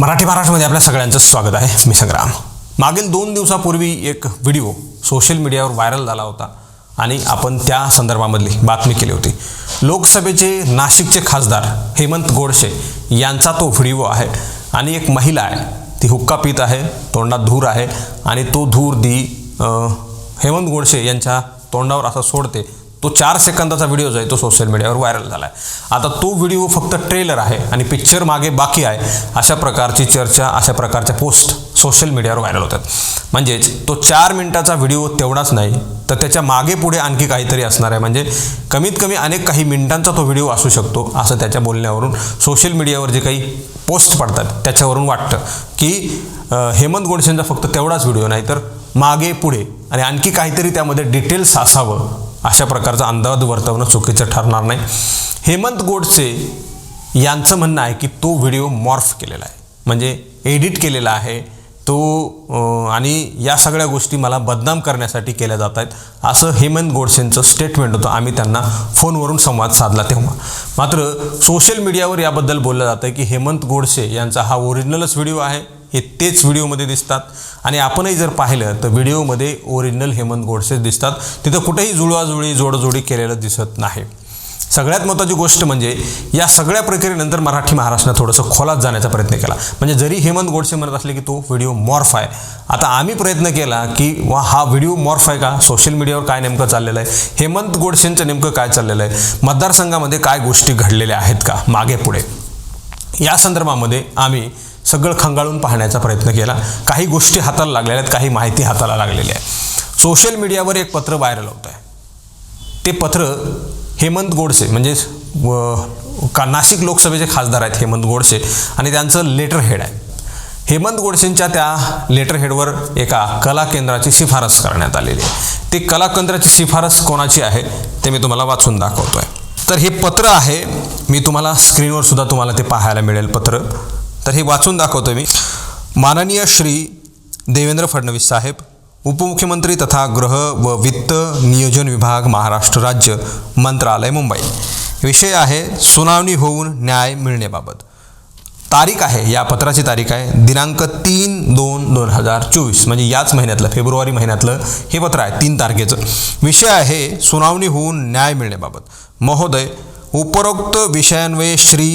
मराठी महाराष्ट्रामध्ये आपल्या सगळ्यांचं स्वागत आहे. मी संग्राम. मागील दोन दिवसापूर्वी एक व्हिडिओ सोशल मीडियावर व्हायरल झाला होता आणि आपण त्या संदर्भामधली बातमी केली होती. लोकसभेचे नाशिकचे खासदार हेमंत गोडसे यांचा तो व्हिडिओ आहे आणि एक महिला आहे. ती हुक्का पित आहे तोंडात धूर आहे आणि तो धूर दी हेमंत गोडसे यांच्या तोंडावर असं सोडते तो चार सेकंदाचा व्हिडिओ जो आहे तो सोशल मीडियावर व्हायरल झाला आहे आता तो व्हिडिओ फक्त ट्रेलर आहे आणि पिक्चर मागे बाकी आहे. अशा प्रकारची चर्चा अशा प्रकारच्या पोस्ट सोशल मीडियावर व्हायरल होतात. म्हणजेच तो चार मिनिटाचा व्हिडिओ तेवढाच नाही तर त्याच्यामागे पुढे आणखी काहीतरी असणार आहे. म्हणजे कमीत कमी अनेक काही मिनिटांचा तो व्हिडिओ असू शकतो असं त्याच्या बोलण्यावरून सोशल मीडियावर जे काही पोस्ट पडतात त्याच्यावरून वाटतं की हेमंत गोडसेंचा फक्त तेवढाच व्हिडिओ नाही तर मागे पुढे आणि आणखी काहीतरी त्यामध्ये डिटेल्स असावं. अशा प्रकारचा अंदाज वर्तवणं चुकीचं ठरणार नाही. हेमंत गोडसे यांचं म्हणणं आहे की तो व्हिडिओ मॉर्फ केलेला आहे. म्हणजे एडिट केलेला आहे. तो आणि या सगळ्या गोष्टी मला बदनाम करण्यासाठी केल्या जात आहेत. असं हेमंत गोडसेंचं स्टेटमेंट होतं. आम्ही त्यांना फोनवरून संवाद साधला तेव्हा. मात्र सोशल मीडियावर याबद्दल बोललं जातं की हेमंत गोडसे यांचा हा ओरिजिनलच व्हिडिओ आहे. हे तेच व्हिडिओमध्ये दिसतात. आणि आपणही जर पाहिलं तर व्हिडिओमध्ये ओरिजिनल हेमंत गोडसेच दिसतात. तिथं कुठेही जुळवाजुळी जोडजोडी केलेलं दिसत नाही. सगळ्यात महत्त्वाची गोष्ट म्हणजे या सगळ्या प्रक्रियेनंतर मराठी महाराष्ट्रानं थोडंसं खोलात जाण्याचा प्रयत्न केला. म्हणजे जरी हेमंत गोडसे म्हणत असले की तो व्हिडिओ मॉर्फ आहे आता आम्ही प्रयत्न केला की वा हा व्हिडिओ मॉर्फ आहे का? सोशल मीडियावर काय नेमकं चाललेलं आहे? हेमंत गोडसेंचं नेमकं काय चाललेलं आहे? मतदारसंघामध्ये काय गोष्टी घडलेल्या आहेत का? मागे पुढे. या संदर्भामध्ये आम्ही सगळं खंगाळून पाहण्याचा प्रयत्न केला. काही गोष्टी हाताला लागलेल्या आहेत काही माहिती हाताला लागलेली आहे. सोशल मीडियावर एक पत्र व्हायरल होत आहे ते पत्र हेमंत गोडसे म्हणजे का नाशिक लोकसभेचे खासदार आहेत हेमंत गोडसे आणि त्यांचं लेटर हेड आहे. हेमंत गोडसेंच्या त्या लेटर हेडवर एका कला केंद्राची शिफारस करण्यात आलेली आहे. ते कला केंद्राची शिफारस कोणाची आहे ते मी तुम्हाला वाचून दाखवतो आहे तर हे पत्र आहे मी तुम्हाला स्क्रीनवर सुद्धा तुम्हाला ते पाहायला मिळेल पत्र. तर हे वाचून दाखवतो मी. माननीय श्री देवेंद्र फडणवीस साहेब उपमुख्यमंत्री तथा गृह व वित्त नियोजन विभाग महाराष्ट्र राज्य मंत्रालय मुंबई. विषय आहे सुनावणी होऊन न्याय मिळण्याबाबत. तारीख आहे या पत्राची तारीख आहे दिनांक तीन दोन दोन हजार चोवीस. म्हणजे याच महिन्यातलं फेब्रुवारी महिन्यातलं हे पत्र आहे तीन तारखेचं. विषय आहे सुनावणी होऊन न्याय मिळण्याबाबत. महोदय उपरोक्त विषयान्वये श्री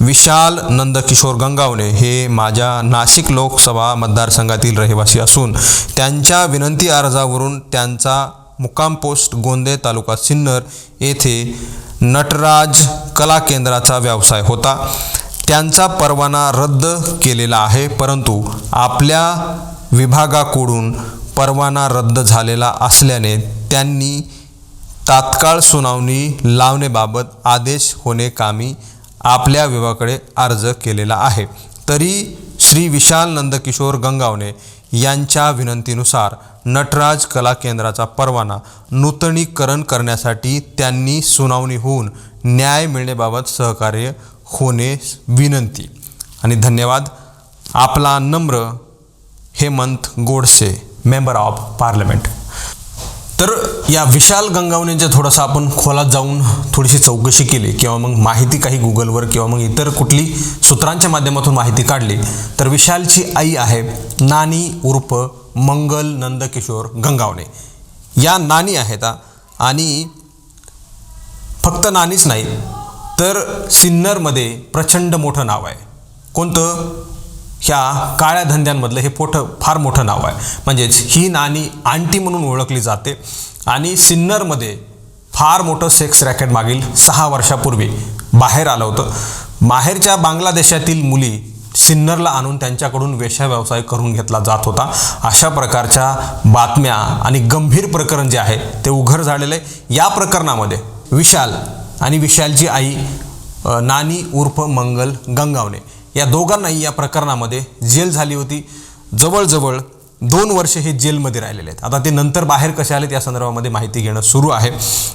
विशाल नंदकिशोर गंगावणे हे माझ्या नाशिक लोकसभा मतदारसंघातील रहिवासी असून त्यांच्या विनंती अर्जावरून त्यांचा मुक्काम पोस्ट गोंदे तालुका सिन्नर येथे नटराज कला केंद्राचा व्यवसाय होता. त्यांचा परवाना रद्द केलेला आहे परंतु आपल्या विभागाकडून परवाना रद्द झालेला असल्याने त्यांनी तात्काळ सुनावणी लावण्याबाबत आदेश होणे कामी आपल्या विभागाकडे अर्ज केलेला आहे. तरी श्री विशाल नंदकिशोर गंगावणे यांच्या विनंतीनुसार नटराज कला केंद्राचा परवाना नूतनीकरण करण्यासाठी त्यांनी सुनावणी होऊन न्याय मिळण्याबाबत सहकार्य होणे विनंती. आणि धन्यवाद. आपला नम्र Hemant Godse member of parliament. तर या विशाल गंगावणेंच्या थोडंसं आपण खोलात जाऊन थोडीशी चौकशी केली किंवा मग माहिती काही गुगलवर किंवा मग इतर कुठली सूत्रांच्या माध्यमातून माहिती काढली तर विशालची आई आहे नानी उर्फ मंगल नंदकिशोर गंगावणे. या नानी आहेत आणि फक्त नानीच नाही तर सिन्नरमध्ये प्रचंड मोठं नाव आहे. कोणतं? ह्या काळ्या धंद्यांमधलं हे पोठं फार मोठं नाव आहे. म्हणजेच ही नाणी आंटी म्हणून ओळखली जाते आणि सिन्नरमध्ये फार मोठं सेक्स रॅकेट मागील सहा वर्षापूर्वी बाहेर आलं होतं. बाहेरच्या बांगलादेशातील मुली सिन्नरला आणून त्यांच्याकडून वेश्या व्यवसाय करून घेतला जात होता. अशा प्रकारच्या बातम्या आणि गंभीर प्रकरण जे आहे ते उघड झालेलं आहे. या प्रकरणामध्ये विशाल आणि विशालची आई नानी उर्फ मंगल गंगावणे या दोघांनाही या प्रकरणामध्ये जेल झाली होती. जवळजवळ दोन वर्ष हे जेलमध्ये राहिलेले आहेत. आता ते नंतर बाहेर कसे आलेत या संदर्भामध्ये माहिती घेणं सुरू आहे.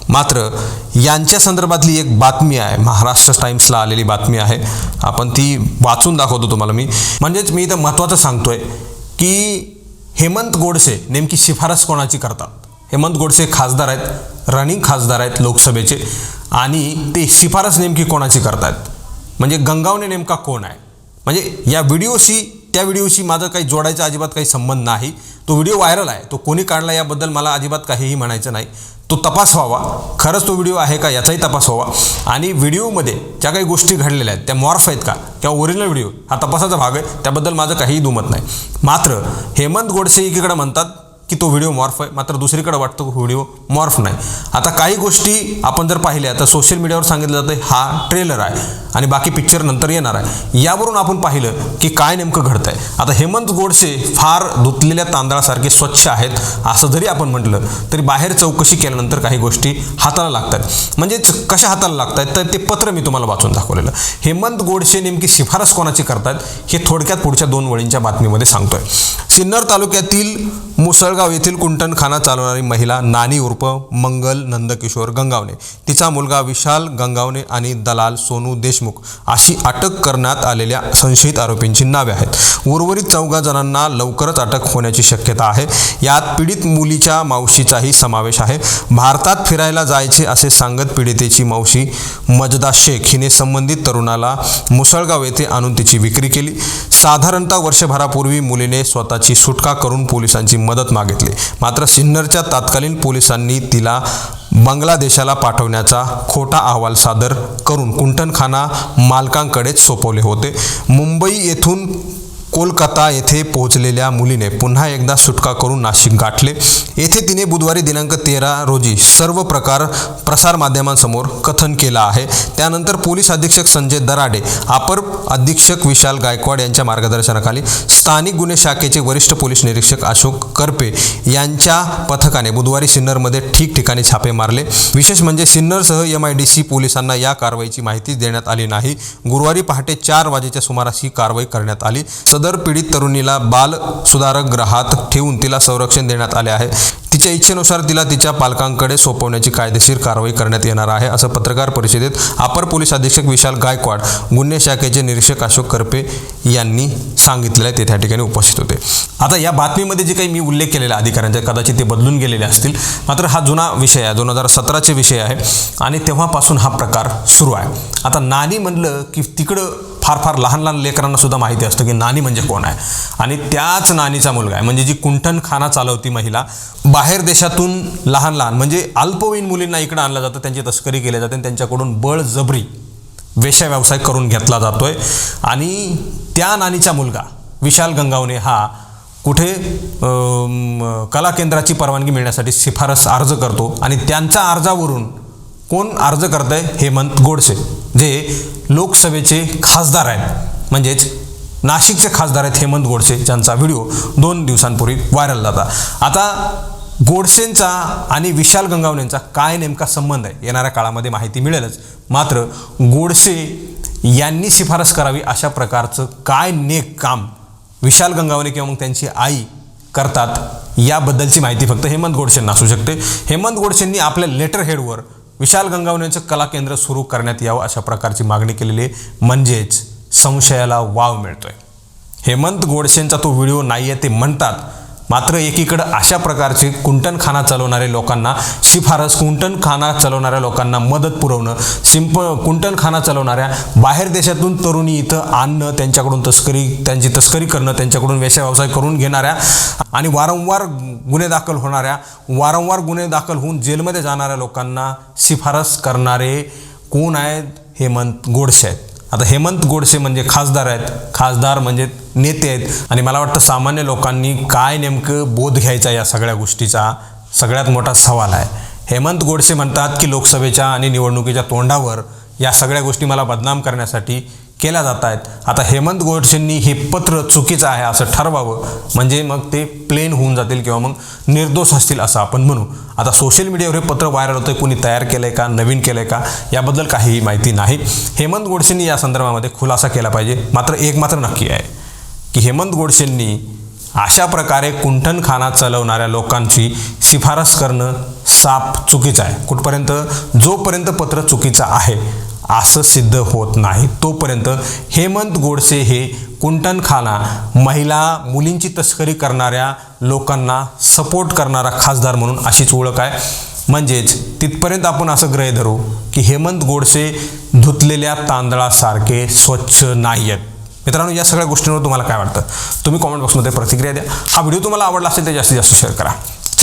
मात्र यांच्या संदर्भातली एक बातमी आहे. महाराष्ट्र टाइम्सला आलेली बातमी आहे. आपण ती वाचून दाखवतो तुम्हाला मी. म्हणजेच मी इथं महत्त्वाचं सांगतोय की हेमंत गोडसे नेमकी शिफारस कोणाची करतात? हेमंत गोडसे खासदार आहेत रनिंग खासदार आहेत लोकसभेचे. आणि ते शिफारस नेमकी कोणाची करतायत? म्हणजे गंगावणे नेमका कोण आहे? म्हणजे या व्हिडिओशी त्या व्हिडिओशी माझं काही जोडायचा अजिबात काही संबंध नाही. तो व्हिडिओ व्हायरल आहे. तो कोणी काढला याबद्दल मला अजिबात काहीही म्हणायचं नाही. तो तपास व्हावा खरंच तो व्हिडिओ आहे का याचाही तपास व्हावा आणि व्हिडिओमध्ये ज्या काही गोष्टी घडलेल्या आहेत त्या मॉर्फ आहेत का? किंवा ओरिजिनल व्हिडिओ हा तपासाचा भाग आहे. त्याबद्दल माझं काहीही दुमत नाही. मात्र हेमंत गोडसे एकीकडे म्हणतात की तो व्हिडिओ मॉर्फ आहे. मात्र दुसरीकडे वाटतो व्हिडिओ मॉर्फ नाही. आता काही गोष्टी आपण जर पाहिल्या तर सोशल मीडियावर सांगितलं जातं हा ट्रेलर आहे. आणि बाकी पिक्चर नंतर येणार आहे. यावरून आपण पाहिलं की काय नेमकं घडतं आहे आता हेमंत गोडसे फार धुतलेल्या तांदळासारखे स्वच्छ आहेत असं जरी आपण म्हटलं तरी बाहेर चौकशी केल्यानंतर काही गोष्टी हाताला लागतात. म्हणजेच कशा हाताला लागतात तर ते पत्र मी तुम्हाला वाचून दाखवलेलं. हेमंत गोडसे नेमकी शिफारस कोणाची करतात हे थोडक्यात पुढच्या दोन वळींच्या बातमीमध्ये सांगतोय. सिन्नर तालुक्यातील मुसळगाव येथील कुंटणखाना चालवणारी महिला नानी उर्फ मंगल नंदकिशोर गंगावणे. तिचा मुलगा विशाल गंगावणे आणि दलाल सोनू देशमुख अशी अटक करण्यात आलेल्या संशयित आरोपींची नावे आहेत. उर्वरित चौघा जणांना लवकरच अटक होण्याची शक्यता आहे. यात पीडित मुलीच्या मावशीचाही समावेश आहे. भारतात फिरायला जायचे असे सांगत पीडितेची मावशी मजदा शेख हिने संबंधित तरुणाला मुसळगाव येथे आणून तिची विक्री केली. साधारणतः वर्षभरापूर्वी मुलीने स्वतःची सुटका करून पोलिसांची मदत मागितली. मात्र सिन्नरच्या तात्कालीन पोलिसांनी तिला बांगलादेशाला पाठवण्याचा खोटा अहवाल सादर करून कुंटणखाना मालकांकडेच सोपवले होते. मुंबई येथून कोलकाता येथे पोहोचलेल्या मुलीने पुन्हा एकदा सुटका करून नाशिक गाठले. येथे तिने बुधवारी दिनांक तेरा रोजी सर्व प्रकार प्रसारमाध्यमांसमोर कथन केलं आहे. त्यानंतर पोलीस अधीक्षक संजय दराडे अपर अधीक्षक विशाल गायकवाड यांच्या मार्गदर्शनाखाली स्थानिक गुन्हे शाखेचे वरिष्ठ पोलीस निरीक्षक अशोक करपे यांच्या पथकाने बुधवारी सिन्नरमध्ये ठिकठिकाणी छापे मारले. विशेष म्हणजे सिन्नरसह एम आय डी सी पोलिसांना या कारवाईची माहिती देण्यात आली नाही. गुरुवारी पहाटे चार वाजेच्या सुमारास ही कारवाई करण्यात आली. सदर पीडित तरुणीला बाल सुधारक ग्रहात ठेवून तिला संरक्षण देण्यात आले आहे. तिच्या इच्छेनुसार तिला तिच्या पालकांकडे सोपवण्याची कायदेशीर कारवाई करण्यात येणार आहे असं पत्रकार परिषदेत अपर पोलीस अधीक्षक विशाल गायकवाड गुन्हे शाखेचे निरीक्षक अशोक करपे यांनी सांगितलेलं आहे. ते त्या ठिकाणी उपस्थित होते. आता या बातमीमध्ये जे काही मी उल्लेख केलेला अधिकाऱ्यांचा कदाचित ते बदलून गेलेले असतील मात्र हा जुना विषय आहे दोन हजार सतराचे विषय आहे आणि तेव्हापासून हा प्रकार सुरू आहे. आता नानी म्हणलं की तिकडं फार फार लहान लहान लेकरांना सुद्धा माहिती असतं की नानी म्हणजे कोण आहे. आणि त्याच नानीचा मुलगा आहे. म्हणजे जी कुंठणखाना चालवती महिला बाहेर देशातून लहान लहान म्हणजे अल्पवयीन मुलींना इकडं आणलं जातं त्यांची तस्करी केली जाते आणि त्यांच्याकडून बळजबरी वेश्या व्यवसाय करून घेतला जातोय. आणि त्या नानीचा मुलगा विशाल गंगावणे हा कुठे कला केंद्राची परवानगी मिळण्यासाठी शिफारस अर्ज करतो. आणि त्यांच्या अर्जावरून कोण अर्ज करत आहे हेमंत गोडसे. जे लोकसभेचे खासदार आहेत म्हणजेच नाशिकचे खासदार आहेत हेमंत गोडसे ज्यांचा व्हिडिओ दोन दिवसांपूर्वी व्हायरल झाला. आता गोडसेंचा आणि विशाल गंगावणेंचा काय नेमका संबंध आहे? येणाऱ्या काळामध्ये माहिती मिळेलच. मात्र गोडसे यांनी शिफारस करावी अशा प्रकारचं काय नेक काम विशाल गंगावणे किंवा मग त्यांची आई करतात याबद्दलची माहिती फक्त हेमंत गोडसेंना असू शकते. हेमंत गोडसेंनी आपल्या लेटर हेडवर विशाल गंगावणेचं कला केंद्र सुरू करण्यात यावं अशा प्रकारची मागणी केलेली आहे. म्हणजेच संशयाला वाव मिळतोय. हेमंत गोडसेंचा तो व्हिडिओ नाही आहे ते म्हणतात. मात्र एकीकडं अशा प्रकारचे कुंटणखाना चालवणारे लोकांना शिफारस कुंटणखाना चालवणाऱ्या लोकांना मदत पुरवणं सिंप कुंटणखाना चालवणाऱ्या बाहेर देशातून तरुणी इथं आणणं त्यांच्याकडून तस्करी त्यांची तस्करी करणं त्यांच्याकडून व्यवसाय करून घेणाऱ्या आणि वारंवार गुन्हे दाखल होणाऱ्या वारंवार गुन्हे दाखल होऊन जेलमध्ये जाणाऱ्या लोकांना शिफारस करणारे कोण आहेत हेमंत गोडसे आहेत. आता हेमंत गोडसे म्हणजे खासदार आहेत. खासदार म्हणजे नेते आहेत. आणि मला वाटतं सामान्य लोकांनी काय नेमकं बोध घ्यायचा या सगळ्या गोष्टीचा सगळ्यात मोठा सवाल आहे. हेमंत गोडसे म्हणतात की लोकसभेच्या आणि निवडणुकीच्या तोंडावर या सगळ्या गोष्टी मला बदनाम करण्यासाठी केल्या जात आहेत. आता हेमंत गोडसेंनी हे पत्र चुकीचं आहे असं ठरवावं. म्हणजे मग ते प्लेन होऊन जातील किंवा मग निर्दोष असतील असं आपण म्हणू. आता सोशल मीडियावर हे पत्र व्हायरल होतं कोणी तयार केलं आहे का? नवीन केलं आहे का? याबद्दल काहीही माहिती नाही. हेमंत गोडसेंनी या संदर्भामध्ये खुलासा केला पाहिजे. मात्र एक मात्र नक्की आहे. की हेमंत गोडसेंनी अशा प्रकारे कुंठणखाना चालवणाऱ्या लोकांची शिफारस करणं साप चुकीचं आहे. कुठपर्यंत? जोपर्यंत पत्र चुकीचं आहे. असं सिद्ध होत नाही. तोपर्यंत हेमंत गोडसे हे कुंटणखाना महिला मुलींची तस्करी करणाऱ्या लोकांना सपोर्ट करणारा खासदार म्हणून अशीच ओळख आहे. म्हणजेच तिथपर्यंत आपण असं ग्रह धरू की हेमंत गोडसे धुतलेल्या तांदळासारखे स्वच्छ नाही आहेत. मित्रांनो या सगळ्या गोष्टींवर तुम्हाला काय वाटतं? तुम्ही कॉमेंट बॉक्समध्ये प्रतिक्रिया द्या. हा व्हिडिओ तुम्हाला आवडला असेल तर जास्तीत जास्त शेअर करा.